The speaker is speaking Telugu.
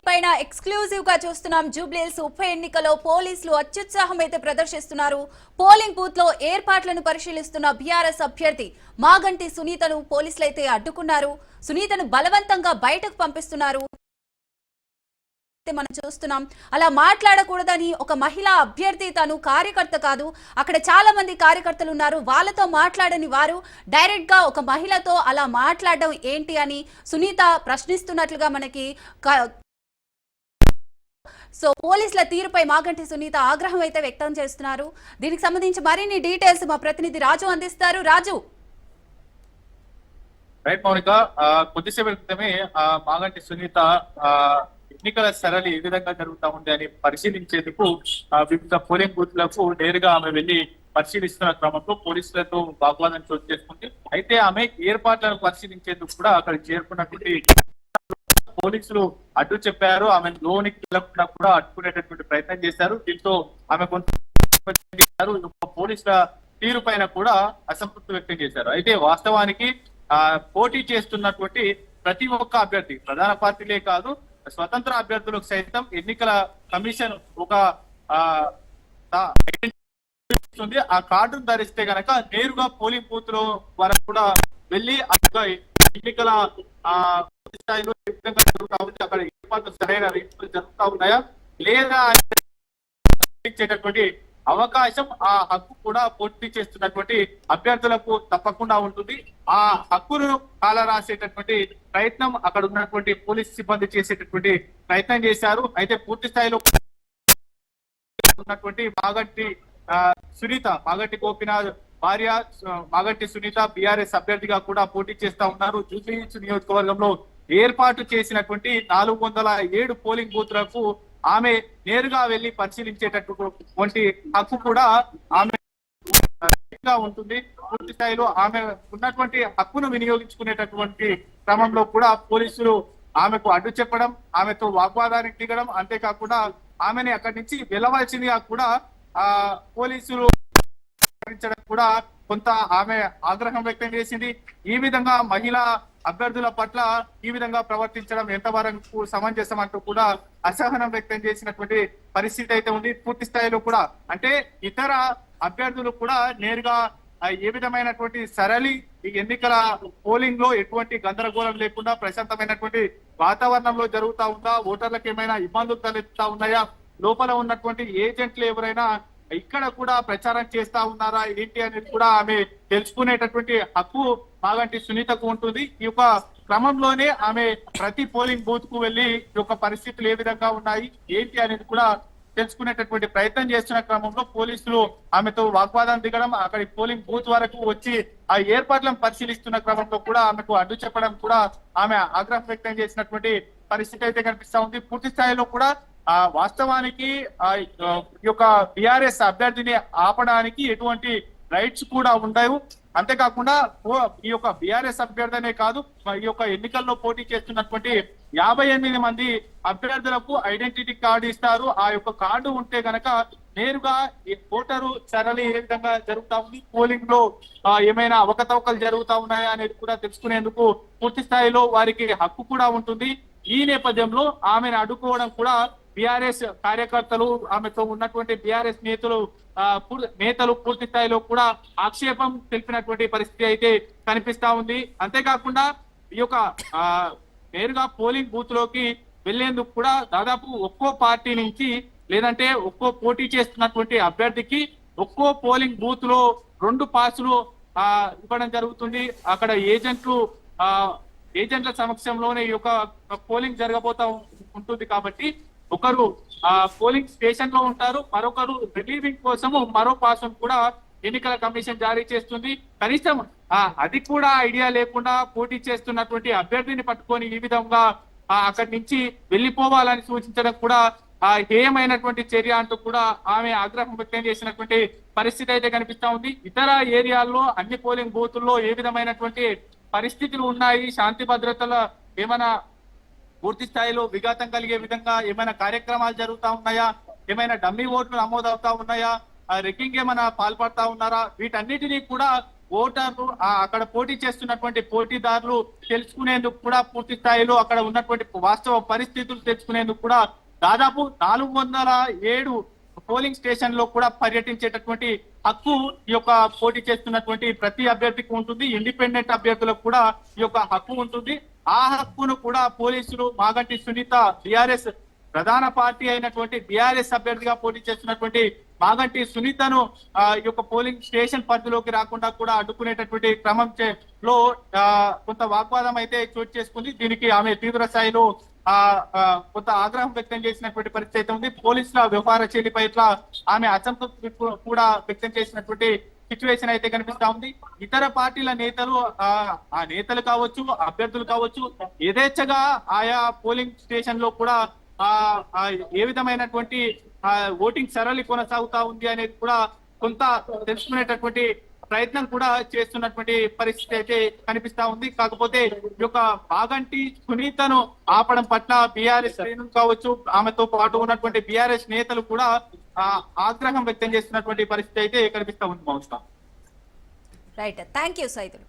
స్క్రీన్ పైన ఎక్స్క్లూజివ్గా చూస్తున్నాం. జూబ్లీల్స్ ఉప ఎన్నికలో పోలీసులు అత్యుత్సాహం అయితే ప్రదర్శిస్తున్నారు. పోలింగ్ బూత్లో ఏర్పాట్లను పరిశీలిస్తున్న బీఆర్ఎస్ అభ్యర్థి మాగంటి సునీతను పోలీసులు అయితే అడ్డుకున్నారు. సునీతను బలవంతంగా బయటకు పంపిస్తున్నారు. అయితే మనం చూస్తున్నాం. అలా మాట్లాడకూడదని ఒక మహిళా అభ్యర్థి తను కార్యకర్త కాదు. అక్కడ చాలా మంది కార్యకర్తలు ఉన్నారు. వాళ్ళతో మాట్లాడని వారు డైరెక్ట్గా ఒక మహిళతో అలా మాట్లాడడం ఏంటి అని సునీత ప్రశ్నిస్తున్నట్లుగా మనకి సో పోలీసుల తీరుపై మాగంటి సునీత ఆగ్రహం అయితే వ్యక్తం చేస్తున్నారు. దీనికి సంబంధించి మరిన్ని డీటెయిల్స్ మా ప్రతినిధి రాజు అందిస్తారు. రాజు. రైట్ మౌనిక. కొద్దిసేపు క్రితమే మాగంటి సునీత ఎన్నికల సరళి ఏ విధంగా జరుగుతా ఉంది అని పరిశీలించేందుకు వివిధ పోలింగ్ బూత్లకు నేరుగా ఆమె వెళ్ళి పరిశీలిస్తున్న క్రమంలో పోలీసులతో వాగ్వాదం చోటు చేసుకుంది. అయితే ఆమె ఏర్పాట్లను పరిశీలించేందుకు కూడా అక్కడ చేరుకున్నటువంటి పోలీసులు అడ్డు చెప్పారు. ఆమె లోనికి వెళ్ళకుండా కూడా అడ్డుకునేటటువంటి ప్రయత్నం చేశారు. దీంతో ఆమె కొంత పోలీసుల తీరు పైన కూడా అసంతృప్తి వ్యక్తం చేశారు. అయితే వాస్తవానికి ఆ పోటీ చేస్తున్నటువంటి ప్రతి ఒక్క అభ్యర్థి ప్రధాన పార్టీలే కాదు స్వతంత్ర అభ్యర్థులకు సైతం ఎన్నికల కమిషన్ ఒక ఆ ఆ, కార్డును ధరిస్తే గనక నేరుగా పోలింగ్ బూత్లో వరకు కూడా వెళ్ళి ఎన్నికల ఆ స్థాయిలో ఏ విధంగా జరుగుతా ఉంది. అక్కడ ఏర్పాట్లు సరైన రీతిలో జరుగుతా ఉన్నాయా? లేదా ఇచ్చేటటువంటి అవకాశం ఆ హక్కు కూడా పోటీ చేస్తున్నటువంటి అభ్యర్థులకు తప్పకుండా ఉంటుంది. ఆ హక్కును కాలరాసేటటువంటి ప్రయత్నం అక్కడ ఉన్నటువంటి పోలీస్ సిబ్బంది చేసేటటువంటి ప్రయత్నం చేశారు. అయితే పూర్తి స్థాయిలో ఉన్నటువంటి మాగంటి సునీత మాగంటి గోపినాథ్ భార్య ఆ, మాగంటి సునీత బిఆర్ఎస్ అభ్యర్థిగా కూడా పోటీ చేస్తా ఉన్నారు. జూబ్లీహిల్స్ నియోజకవర్గంలో ఏర్పాటు చేసినటువంటి నాలుగు వందల ఏడు పోలింగ్ బూత్లకు ఆమె నేరుగా వెళ్ళి పరిశీలించేటటువంటి హక్కు కూడా ఆమె ఉంటుంది. పూర్తి స్థాయిలో ఆమె ఉన్నటువంటి హక్కును వినియోగించుకునేటటువంటి క్రమంలో కూడా పోలీసులు ఆమెకు అడ్డు చెప్పడం ఆమెతో వాగ్వాదానికి దిగడం అంతేకాకుండా ఆమెని అక్కడి నుంచి వెళ్ళవలసిందిగా కూడా ఆ పోలీసులు కూడా కొంత ఆమె ఆగ్రహం వ్యక్తం చేసింది. ఈ విధంగా మహిళా అభ్యర్థుల పట్ల ఈ విధంగా ప్రవర్తించడం ఎంతవరకు సమంజసం అంటూ కూడా అసహనం వ్యక్తం చేసినటువంటి పరిస్థితి అయితే ఉంది. పూర్తి స్థాయిలో కూడా అంటే ఇతర అభ్యర్థులు కూడా నేరుగా ఏ విధమైనటువంటి సరళి ఈ ఎన్నికల పోలింగ్లో ఎటువంటి గందరగోళం లేకుండా ప్రశాంతమైనటువంటి వాతావరణంలో జరుగుతా ఉందా? ఓటర్లకు ఏమైనా ఇబ్బందులు తలెత్తుతా ఉన్నాయా? లోపల ఉన్నటువంటి ఏజెంట్లు ఎవరైనా ఇక్కడ కూడా ప్రచారం చేస్తా ఉన్నారా? ఏంటి అనేది కూడా ఆమె తెలుసుకునేటటువంటి హక్కు మాగంటి సునీతకు ఉంటుంది. ఈ యొక్క క్రమంలోనే ఆమె ప్రతి పోలింగ్ బూత్కు వెళ్ళి ఈ యొక్క పరిస్థితులు ఏ విధంగా ఉన్నాయి ఏంటి అనేది కూడా తెలుసుకునేటటువంటి ప్రయత్నం చేస్తున్న క్రమంలో పోలీసులు ఆమెతో వాగ్వాదం దిగడం అక్కడి పోలింగ్ బూత్ వరకు వచ్చి ఆ ఏర్పాట్లను పరిశీలిస్తున్న క్రమంలో కూడా ఆమెకు అడ్డు చెప్పడం కూడా ఆమె ఆగ్రహం వ్యక్తం చేసినటువంటి పరిస్థితి అయితే కనిపిస్తా ఉంది. పూర్తి స్థాయిలో కూడా ఆ వాస్తవానికి ఆ ఈ యొక్క బిఆర్ఎస్ అభ్యర్థిని ఆపడానికి ఎటువంటి రైట్స్ కూడా ఉండవు. అంతేకాకుండా ఈ యొక్క బిఆర్ఎస్ అభ్యర్థి అనే కాదు ఈ యొక్క ఎన్నికల్లో పోటీ చేస్తున్నటువంటి యాభై ఎనిమిది మంది అభ్యర్థులకు ఐడెంటిటీ కార్డు ఇస్తారు. ఆ యొక్క కార్డు ఉంటే గనక నేరుగా ఈ ఓటరు సరళి ఏ విధంగా జరుగుతా ఉంది పోలింగ్లో ఏమైనా అవకతవకలు జరుగుతా ఉన్నాయా అనేది కూడా తెలుసుకునేందుకు పూర్తి స్థాయిలో వారికి హక్కు కూడా ఉంటుంది. ఈ నేపథ్యంలో ఆమెను అడ్డుకోవడం కూడా బిఆర్ఎస్ కార్యకర్తలు ఆమెతో ఉన్నటువంటి బిఆర్ఎస్ నేతలు నేతలు పూర్తి స్థాయిలో కూడా ఆక్షేపం తెలిపినటువంటి పరిస్థితి అయితే కనిపిస్తా ఉంది. అంతేకాకుండా ఈ యొక్క నేరుగా పోలింగ్ బూత్లోకి వెళ్ళేందుకు కూడా దాదాపు ఒక్కో పార్టీ నుంచి లేదంటే ఒక్కో పోటీ చేస్తున్నటువంటి అభ్యర్థికి ఒక్కో పోలింగ్ బూత్లో రెండు పాసులు ఆ, ఇవ్వడం జరుగుతుంది. అక్కడ ఏజెంట్లు ఆ ఏజెంట్ల సమక్షంలోనే ఈ యొక్క పోలింగ్ జరగబోతా ఉంటుంది కాబట్టి ఒకరు ఆ పోలింగ్ స్టేషన్లో ఉంటారు మరొకరు రిలీవింగ్ కోసము మరో పాస్ కూడా ఎన్నికల కమిషన్ జారీ చేస్తుంది. కనీసం ఆ అది కూడా ఐడియా లేకుండా పోటీ చేస్తున్నటువంటి అభ్యర్థిని పట్టుకొని ఈ విధంగా అక్కడి నుంచి వెళ్ళిపోవాలని సూచించడం కూడా ఆ హేయమైనటువంటి చర్య అంటూ కూడా ఆమె ఆగ్రహం వ్యక్తం చేసినటువంటి పరిస్థితి అయితే కనిపిస్తా ఉంది. ఇతర ఏరియాల్లో అన్ని పోలింగ్ బూతుల్లో ఏ విధమైనటువంటి పరిస్థితులు ఉన్నాయి? శాంతి భద్రతల ఏమైనా పూర్తి స్థాయిలో విఘాతం కలిగే విధంగా ఏమైనా కార్యక్రమాలు జరుగుతూ ఉన్నాయా? ఏమైనా డమ్మీ ఓట్లు నమోదవుతా ఉన్నాయా? ఆ రెక్కింగ్ ఏమైనా పాల్పడతా ఉన్నారా? వీటన్నిటినీ కూడా ఓటర్లు అక్కడ పోటీ చేస్తున్నటువంటి పోటీదారులు తెలుసుకునేందుకు కూడా పూర్తి స్థాయిలో అక్కడ ఉన్నటువంటి వాస్తవ పరిస్థితులు తెలుసుకునేందుకు కూడా దాదాపు నాలుగు వందల ఏడు పోలింగ్ స్టేషన్లో కూడా పర్యటించేటటువంటి హక్కు ఈ యొక్క పోటీ చేస్తున్నటువంటి ప్రతి అభ్యర్థికి ఉంటుంది. ఇండిపెండెంట్ అభ్యర్థులకు కూడా ఈ యొక్క హక్కు ఉంటుంది. ఆ హక్కును కూడా పోలీసులు మాగంటి సునీత బిఆర్ఎస్ ప్రధాన పార్టీ అయినటువంటి బిఆర్ఎస్ అభ్యర్థిగా పోటీ చేస్తున్నటువంటి మాగంటి సునీతను ఆ, ఈ యొక్క పోలింగ్ స్టేషన్ పరిధిలోకి రాకుండా కూడా అడ్డుకునేటటువంటి క్రమం చే- లో కొంత వాగ్వాదం అయితే చోటు చేసుకుంది. దీనికి ఆమె తీవ్ర స్థాయిలో ఆ కొంత ఆగ్రహం వ్యక్తం చేసినటువంటి పరిస్థితి అయితే ఉంది. పోలీసుల వ్యవహార శైలి పట్ల ఆమె అసంతృప్తి కూడా వ్యక్తం చేసినటువంటి సిచ్యువేషన్ అయితే కనిపిస్తా ఉంది. ఇతర పార్టీల నేతలు ఆ ఆ నేతలు కావచ్చు అభ్యర్థులు కావచ్చు యథేచ్ఛగా ఆయా పోలింగ్ స్టేషన్లో కూడా ఆ ఏ విధమైనటువంటి ఆ ఓటింగ్ సరళి కొనసాగుతా ఉంది అనేది కూడా కొంత తెలుసుకునేటటువంటి ప్రయత్నం కూడా చేస్తున్నటువంటి పరిస్థితి అయితే కనిపిస్తా ఉంది. కాకపోతే ఈ యొక్క బాగంటి సునీతను ఆపడం పట్ల బీఆర్ఎస్ శ్రేణులు కావచ్చు ఆమెతో పాటు ఉన్నటువంటి బీఆర్ఎస్ నేతలు కూడా ఆ ఆగ్రహం వ్యక్తం చేస్తున్నటువంటి పరిస్థితి అయితే కనిపిస్తా ఉంది మౌస్తా రైట్ థ్యాంక్ యూ సైదులు